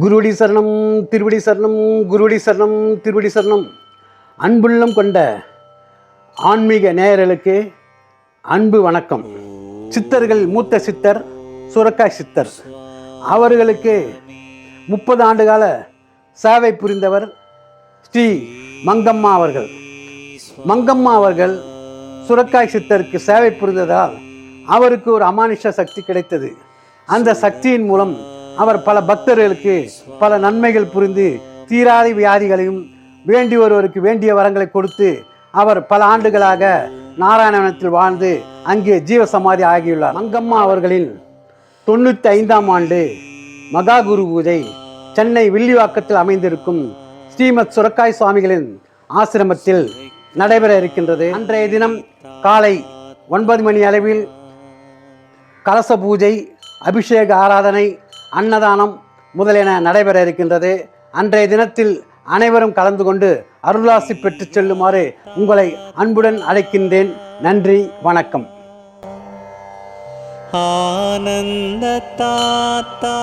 குருவடி சரணம் திருவடி சரணம் குருவடி சரணம் திருவடி சரணம் அன்புள்ளம் கொண்ட ஆன்மீக நேயர்களுக்கு அன்பு வணக்கம். சித்தர்கள் மூத்த சித்தர் சுரக்காய் சித்தர். அவர்களுக்கு முப்பது ஆண்டு கால சேவை புரிந்தவர் ஸ்ரீ மங்கம்மா அவர்கள். மங்கம்மா அவர்கள் சுரக்காய் சித்தருக்கு சேவை புரிந்ததால் அவருக்கு ஒரு அமானுஷ சக்தி கிடைத்தது. அந்த சக்தியின் மூலம் அவர் பல பக்தர்களுக்கு பல நன்மைகள் புரிந்து தீராத வியாதிகளையும் வேண்டி ஒருவருக்கு வேண்டிய வரங்களை கொடுத்து அவர் பல ஆண்டுகளாக நாராயணவனத்தில் வாழ்ந்து அங்கே ஜீவசமாதி ஆகியுள்ளார். மங்கம்மா அவர்களின் தொண்ணூற்றி ஐந்தாம் ஆண்டு மகா குரு பூஜை சென்னை வில்லிவாக்கத்தில் அமைந்திருக்கும் ஸ்ரீமத் சுரக்காய் சுவாமிகளின் ஆசிரமத்தில் நடைபெற இருக்கின்றது. அன்றைய தினம் காலை ஒன்பது மணி அளவில் கலச பூஜை அபிஷேக ஆராதனை அன்னதானம் முதலியன நடைபெற இருக்கின்றது. அன்றைய தினத்தில் அனைவரும் கலந்து கொண்டு அருளாசி பெற்றுச் செல்லுமாறு உங்களை அன்புடன் அழைக்கின்றேன். நன்றி வணக்கம். ஆனந்த தாத்தா.